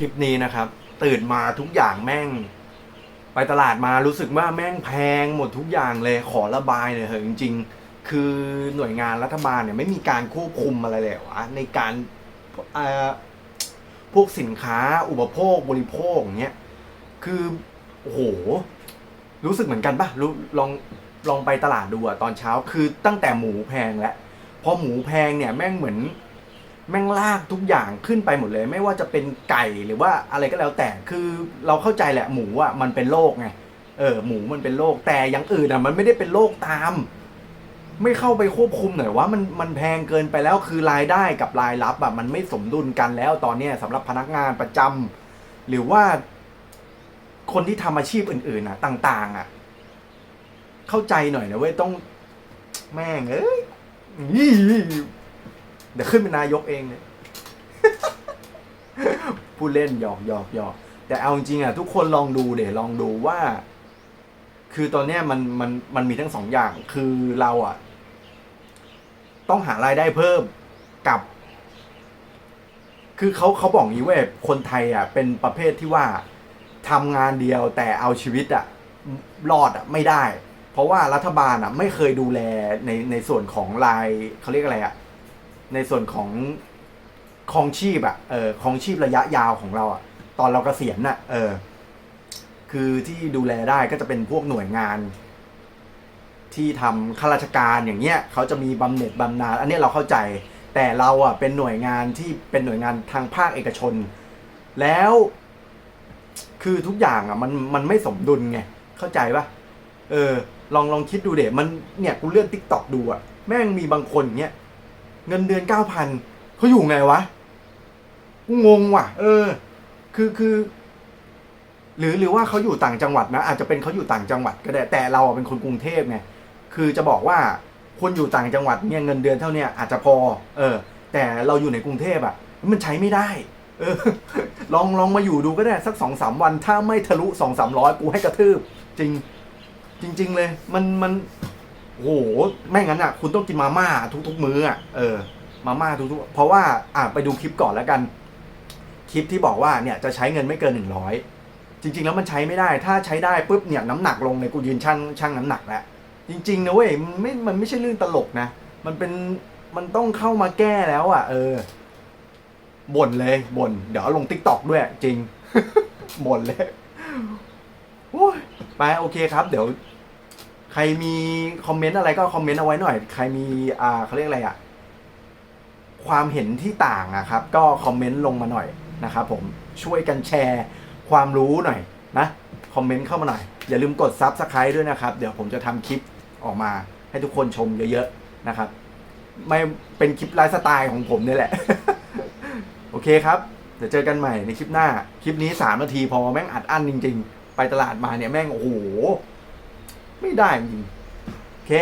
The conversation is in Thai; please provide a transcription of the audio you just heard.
คลิปนี้นะครับ ตื่นมาทุกอย่างแม่ง ไปตลาดมารู้สึกว่าแม่งแพงหมดทุกอย่างเลยขอระบายเลยเหอะจริง ๆ คือหน่วยงานรัฐบาลเนี่ยไม่มีการควบคุมอะไรเลยวะในการพวกสินค้าอุปโภคบริโภคอย่างเงี้ยคือโอ้โห รู้สึกเหมือนกันปะรู้ลองลองไปตลาดดูอะตอนเช้า คือตั้งแต่หมูแพงแล้วพอหมูแพงเนี่ยแม่งเหมือน แม่งลากทุกอย่างขึ้นไปหมดเลย ไม่ว่าจะเป็นไก่หรือว่าอะไรก็แล้วแต่คือเราเข้าใจแหละหมูอะมันเป็นโรคไงเออหมูมันเป็นโรคแต่อย่างอื่นอะมันไม่ได้เป็นโรคตาม ไม่เข้าไปควบคุมหน่อยว่ามันมันแพงเกินไปแล้วคือรายได้กับรายรับอะมันไม่สมดุลกันแล้วตอนเนี้ยสำหรับพนักงานประจำหรือว่าคนที่ทำอาชีพอื่นๆอะ ต่าง ๆ อะ เข้าใจหน่อยนะเว้ยต้องแม่งเอ้ย เดี๋ยวขึ้นเป็นนายกเองเนี่ยพูดเล่นหยอกหยอกหยอกแต่เอาจริงๆอะทุกคนลองดูเดี๋ยวลองดูว่า คือตอนเนี้ยมันมันมันมีทั้งสองอย่าง คือเราอะ ต้องหารายได้เพิ่มกับ คือเขาเขาบอกงี้เว้ยคนไทยอะ เป็นประเภทที่ว่าทำงานเดียวแต่เอาชีวิตอะรอดอะไม่ได้ เพราะว่ารัฐบาลอะ ไม่เคยดูแลในในส่วนของรายเขาเรียกอะไรอะ ในส่วนของคองชีพอะเออคองชีพระยะยาวของเราอะตอนเรากเกษียณน่ะ เออ คือที่ดูแลได้ก็จะเป็นพวกหน่วยงาน ที่ทำข้าราชการอย่างเงี้ยเขาจะมีบำเหน็จบำนาญอันนี้เราเข้าใจ แต่เราอะเป็นหน่วยงานที่เป็นหน่วยงานทางภาคเอกชน แล้ว คือทุกอย่างอะมันมันไม่สมดุลไงเข้าใจปะเออ ลองลองคิดดูเด็มันเนี่ยกูเลื่อนทิกตอกดูอะแม่งมีบางคนเนี้ย เงินเดือนเก้าพันเขาอยู่ไงวะกูงงว่ะ เออ คือคือ หรือหรือว่าเขาอยู่ต่างจังหวัดนะอาจจะเป็นเขาอยู่ต่างจังหวัดก็ได้แต่เราเป็นคนกรุงเทพไงคือจะบอกว่าคนอยู่ต่างจังหวัดเนี่ยเงินเดือนเท่าเนี้ยอาจจะพอ เออ แต่เราอยู่ในกรุงเทพอะมันใช้ไม่ได้ เออ ลองลองมาอยู่ดูก็ได้สักสองสามวัน ถ้าไม่ทะลุสองสามร้อยกูให้กระทืบจริง จริง ๆ เลย มันมัน โอ้โหไม่งั้นอะ คุณต้องกินมาม่าทุก ๆ มื้ออะเออมาม่าทุกๆเพราะว่าอะไปดูคลิปก่อนแล้วกัน คลิปที่บอกว่าเนี่ยจะใช้เงินไม่เกินหนึ่งร้อยจริง ๆ แล้วมันใช้ไม่ได้ ถ้าใช้ได้ปุ๊บเนี่ยน้ำหนักลงเลยกูยืนชั่งชั่งน้ำหนักแล้วจริงๆนะเว้ยมันไม่มันไม่ใช่เรื่องตลกนะ มันเป็นมันต้องเข้ามาแก้แล้วอะ เออบ่นเลยบ่นเดี๋ยวลงติ๊กตอกด้วยจริงบ่นเลยโอ้ยไปโอเคครับ เดี๋ยว ใครมีคอมเมนต์อะไรก็คอมเมนต์เอาไว้หน่อย ใครมีอ่าเขาเรียกอะไรอะ ความเห็นที่ต่างอะครับ ก็คอมเมนต์ลงมาหน่อยนะครับผมช่วยกันแชร์ความรู้หน่อยนะคอมเมนต์เข้ามาหน่อย อย่าลืมกดซับสไคร b e ด้วยนะครับ เดี๋ยวผมจะทำคลิปออกมาให้ทุกคนชมเยอะๆนะครับ ไม่เป็นคลิปไลฟ์สไตล์ของผมนี่แหละ โอเคครับ เดี๋ยวเจอกันใหม่ในคลิปหน้า คลิปนี้สามนาทีพอแม่งอัดอั้นจริง ๆ ไปตลาดมาเนี่ยแม่งโอ้โห ไม่ได้จริงโอเค